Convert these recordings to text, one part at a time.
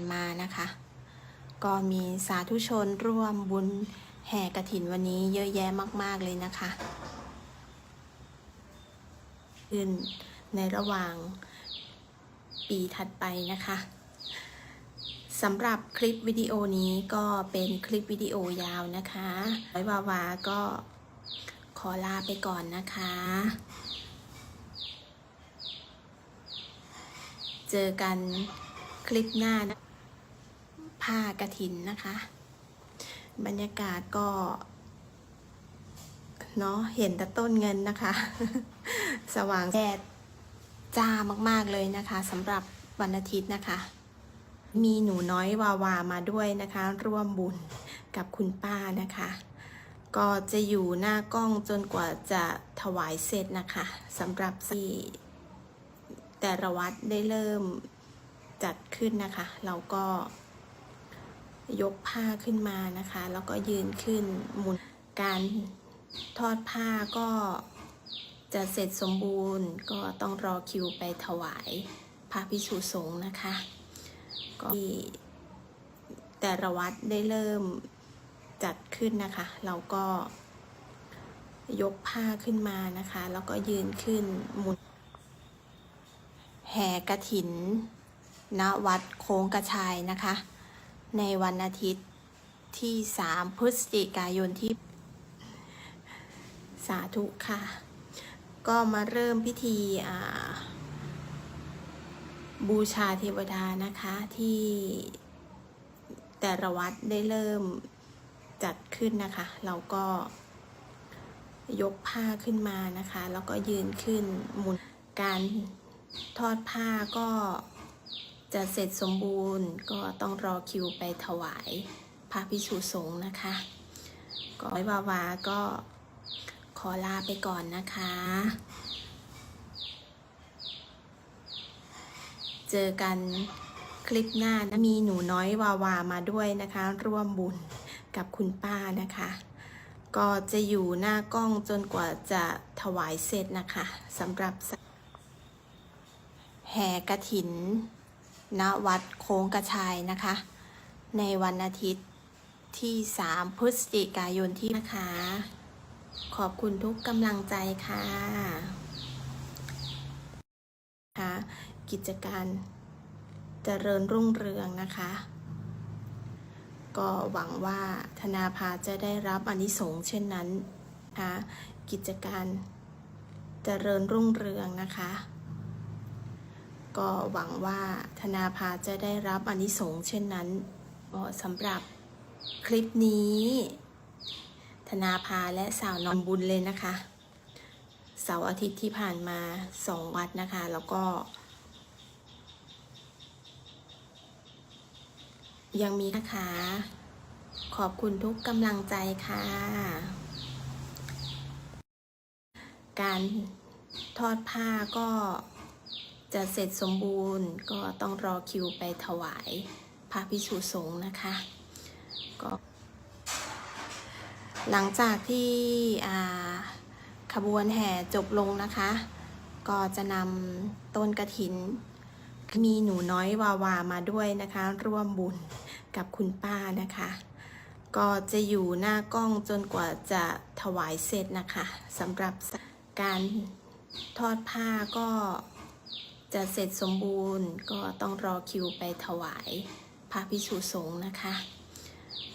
านมานะคะ ก็มีสาธุชนร่วมบุญแห่กระถินวันนี้เยอะแยะมาก ๆ เลยนะคะขึ้นในระหว่างปีถัดไปนะคะสำหรับคลิปวิดีโอนี้ก็เป็นคลิปวิดีโอยาวนะคะไว้วาวาก็ขอลาไปก่อนนะคะ เจอกันคลิปหน้านะ ผ้ากระถินนะคะ บรรยากาศก็เนาะเห็นแต่ต้นเงินนะคะ สว่างแดดจ้ามากๆเลยนะคะสำหรับวันอาทิตย์นะคะ มีหนูน้อยวาวามาด้วยนะคะ ร่วมบุญกับคุณป้านะคะ ก็จะอยู่หน้ากล้องจนกว่าจะถวายเสร็จนะคะสำหรับที่แต่ละวัดได้เริ่มจัดขึ้นนะคะ เราก็ ยกผ้าขึ้นมานะคะ แล้วก็ยืนขึ้นหมุนการทอดผ้าก็จะเสร็จสมบูรณ์ก็ต้องรอคิวไปถวายพระพิสุสงฆ์นะคะ ก็แต่ละวัดได้เริ่มจัดขึ้นนะคะ เราก็ยกผ้าขึ้นมานะคะ แล้วก็ยืนขึ้นหมุน แห่กระถินณวัดโค้งกระชายนะคะ ในวันอาทิตย์ที่ 3 พฤศจิกายนที่สาธุค่ะ ก็มาเริ่มพิธีบูชาเทวดานะคะที่แต่ละวัดได้เริ่มจัดขึ้นนะคะ เราก็ยกผ้าขึ้นมานะคะ แล้วก็ยืนขึ้นหมุนการทอดผ้าก็ จะเสร็จสมบูรณ์ก็ต้องรอคิวไปถวายพระพิสุสงฆ์นะคะ ก็ไว้วาวาก็ขอลาไปก่อนนะคะ เจอกันคลิปหน้านะมีหนูน้อยวาวามาด้วยนะคะ ร่วมบุญกับคุณป้านะคะ ก็จะอยู่หน้ากล้องจนกว่าจะถวายเสร็จนะคะสำหรับแห่กระถิน ณวัดโค้งกระชายนะคะ ในวันอาทิตย์ที่ 3 พฤศจิกายนที่นะคะ ขอบคุณทุกกำลังใจค่ะคะกิจการเจริญรุ่งเรืองนะคะ ก็หวังว่าธนาภาจะได้รับอานิสงส์เช่นนั้นนะคะกิจการเจริญรุ่งเรืองนะคะ ก็หวังว่าธนาภาจะได้รับอนิสงส์เช่นนั้นก็สำหรับคลิปนี้ ธนาภาและสาวนอนบุญเลยนะคะ เสาร์อาทิตย์ที่ผ่านมาสองวัดนะคะ แล้วก็ ยังมีนะคะ ขอบคุณทุกกำลังใจค่ะ การทอดผ้าก็ จะเสร็จสมบูรณ์ก็ต้องรอคิวไปถวายพระพิสุสงฆ์นะคะก็หลังจากที่ขบวนแห่จบลงนะคะ ก็จะนำต้นกระถิน มีหนูน้อยวาวามาด้วยนะคะ ร่วมบุญกับคุณป้านะคะ ก็จะอยู่หน้ากล้องจนกว่าจะถวายเสร็จนะคะสำหรับการทอดผ้าก็ จะเสร็จสมบูรณ์ก็ต้องรอคิวไปถวายพระพิสุสงฆ์นะคะ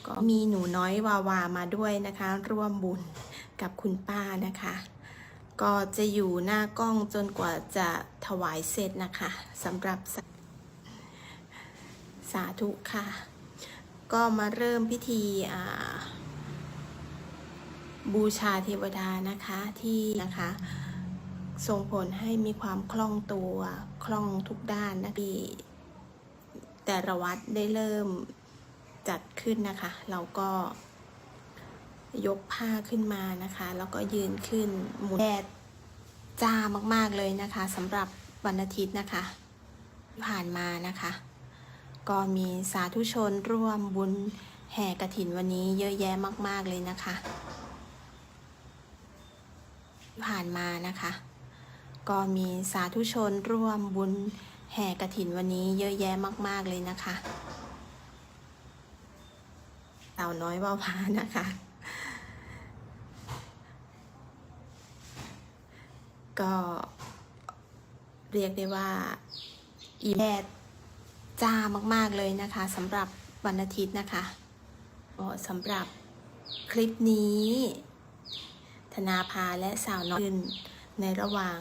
ก็มีหนูน้อยวาวามาด้วยนะคะ ร่วมบุญกับคุณป้านะคะ ก็จะอยู่หน้ากล้องจนกว่าจะถวายเสร็จนะคะสำหรับสสาธุค่ะ ก็มาเริ่มพิธีบูชาเทวดานะคะที่นะคะ ส่งผลให้มีความคล่องตัวคล่องทุกด้านนะที่แต่ละวัดได้เริ่มจัดขึ้นนะคะ เราก็ยกผ้าขึ้นมานะคะ แล้วก็ยืนขึ้นหมุนแดดจ้ามากๆเลยนะคะสำหรับวันอาทิตย์นะคะ ผ่านมานะคะ ก็มีสาธุชนร่วมบุญแห่กระถินวันนี้เยอะแยะมาก ๆ เลยนะคะ ผ่านมานะคะ ก็มีสาธุชนร่วมบุญแห่กระถินวันนี้เยอะแยะมาก ๆ เลยนะคะสาวน้อยว่าพานะคะ ก็เรียกได้ว่าอีแดดจ้ามาก ๆ เลยนะคะสำหรับวันอาทิตย์นะคะสำหรับคลิปนี้ ธนาภาและสาวน้อยในระหว่าง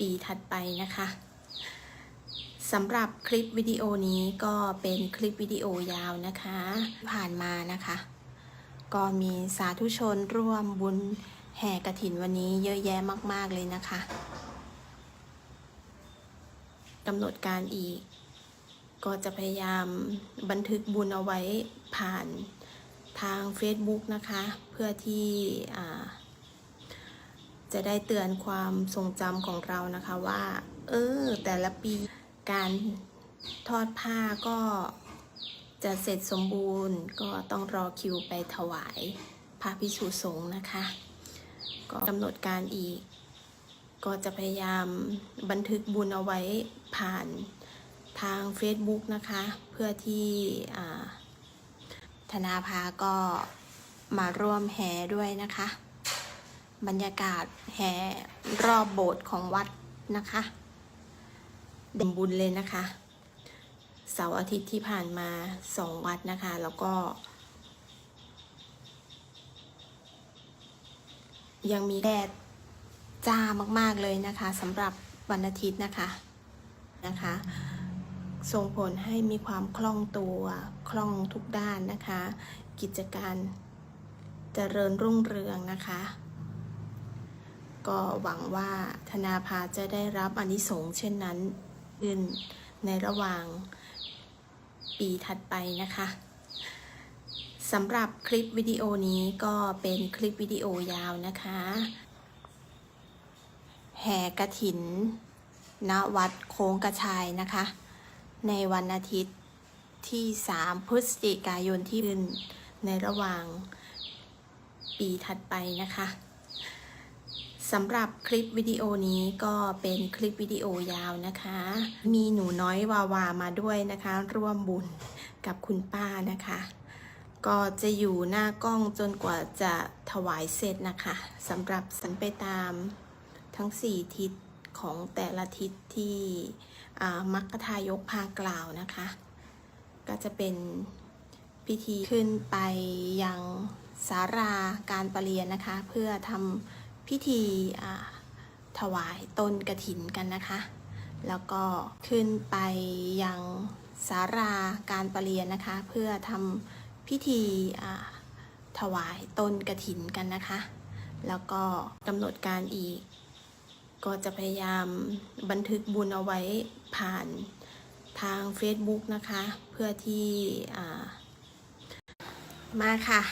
ปีถัดไปนะคะสำหรับคลิปวิดีโอนี้ก็เป็นคลิปวิดีโอยาวนะคะ ผ่านมานะคะ ก็มีสาธุชนร่วมบุญแห่กระถินวันนี้เยอะแยะมาก ๆ เลยนะคะกำหนดการอีก ก็จะพยายามบันทึกบุญเอาไว้ผ่านทาง Facebook นะคะ เพื่อที่อ่า จะได้เตือนความทรงจำของเรานะคะว่า เออ แต่ละปีการทอดผ้าก็จะเสร็จสมบูรณ์ก็ต้องรอคิวไปถวายพระพิสุสงฆ์นะคะ ก็กำหนดการอีก ก็จะพยายามบันทึกบุญเอาไว้ผ่านทาง Facebook นะคะ เพื่อที่ธนาภาก็มาร่วมแห่ด้วยนะคะ บรรยากาศแห่รอบโบสถ์ของวัดนะคะเด่นบุญเลยนะคะ เสาร์อาทิตย์ที่ผ่านมาสองวัดนะคะ แล้วก็ ยังมีแดดจ้ามากๆเลยนะคะสำหรับวันอาทิตย์นะคะนะคะ ส่งผลให้มีความคล่องตัวคล่องทุกด้านนะคะ กิจการจเจริญรุ่งเรืองนะคะ ก็หวังว่าธนาภาจะได้รับอนิสงส์เช่นนั้นขึ้นในระหว่างปีถัดไปนะคะสำหรับคลิปวิดีโอนี้ก็เป็นคลิปวิดีโอยาวนะคะ แห่กระถิน ณ วัดโค้งกระชายนะคะ ในวันอาทิตย์ที่ 3 พฤศจิกายนที่ขึ้นในระหว่างปีถัดไปนะคะ สำหรับคลิปวิดีโอนี้ก็เป็นคลิปวิดีโอยาวนะคะ มีหนูน้อยวาวามาด้วยนะคะ ร่วมบุญกับคุณป้านะคะ ก็จะอยู่หน้ากล้องจนกว่าจะถวายเสร็จนะคะสำหรับสันไปตามทั้ง 4 ทิศของแต่ละทิศที่มัคคทายกพากล่าวนะคะ ก็จะเป็นพิธีขึ้นไปยังสาราการประเรียนนะคะ เพื่อทำ พิธีถวายต้นกระถินกันนะคะ แล้วก็ขึ้นไปยังสาราการประเรียนนะคะ เพื่อทำพิธีถวายต้นกระถินกันนะคะ แล้วก็กำหนดการอีก ก็จะพยายามบันทึกบุญเอาไว้ผ่านทาง Facebook นะคะ เพื่อที่มาค่ะ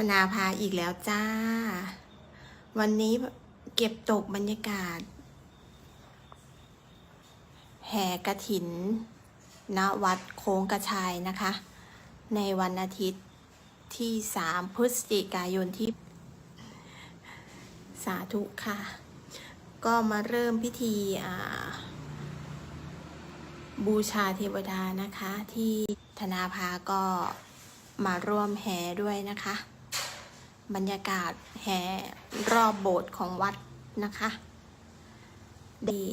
ธนาภาอีกแล้วจ้า วันนี้เก็บตกบรรยากาศ แห่กระถินณวัดโค้งกระชายนะคะ ในวันอาทิตย์ที่ 3 พฤศจิกายนที่ สาธุค่ะ ก็มาเริ่มพิธีบูชาเทวดานะคะ ที่ธนาภาก็มาร่วมแห่ด้วยนะคะ บรรยากาศแห่รอบโบสถ์ของวัดนะคะดี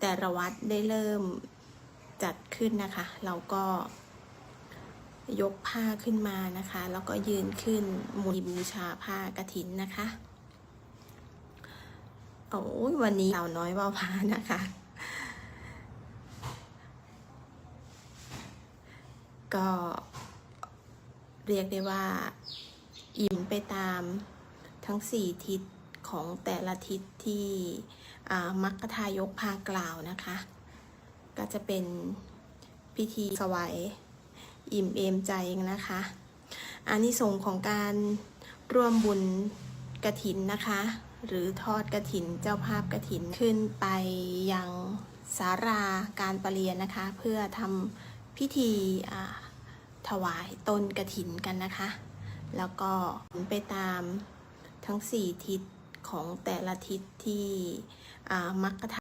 แต่ละวัดได้เริ่มจัดขึ้นนะคะ เราก็ยกผ้าขึ้นมานะคะ แล้วก็ยืนขึ้นมุนบูชาผ้ากระถินนะคะโอ้ยวันนี้สาวน้อยว่าพานะคะ ก็เรียกได้ว่า อิ่มไปตามทั้งสี่ทิศของแต่ละทิศที่มัคคทายกพากล่าวนะคะ ก็จะเป็นพิธีสวายอิ่มเอมใจนะคะอานิสงส์ของการร่วมบุญกระถินนะคะ หรือทอดกระถินเจ้าภาพกระถินขึ้นไปยังสาราการประเรียนนะคะ เพื่อทำพิธีถวายต้นกระถินกันนะคะ แล้วก็ไปตามทั้ง 4 ทิศของแต่ละทิศที่มักกะท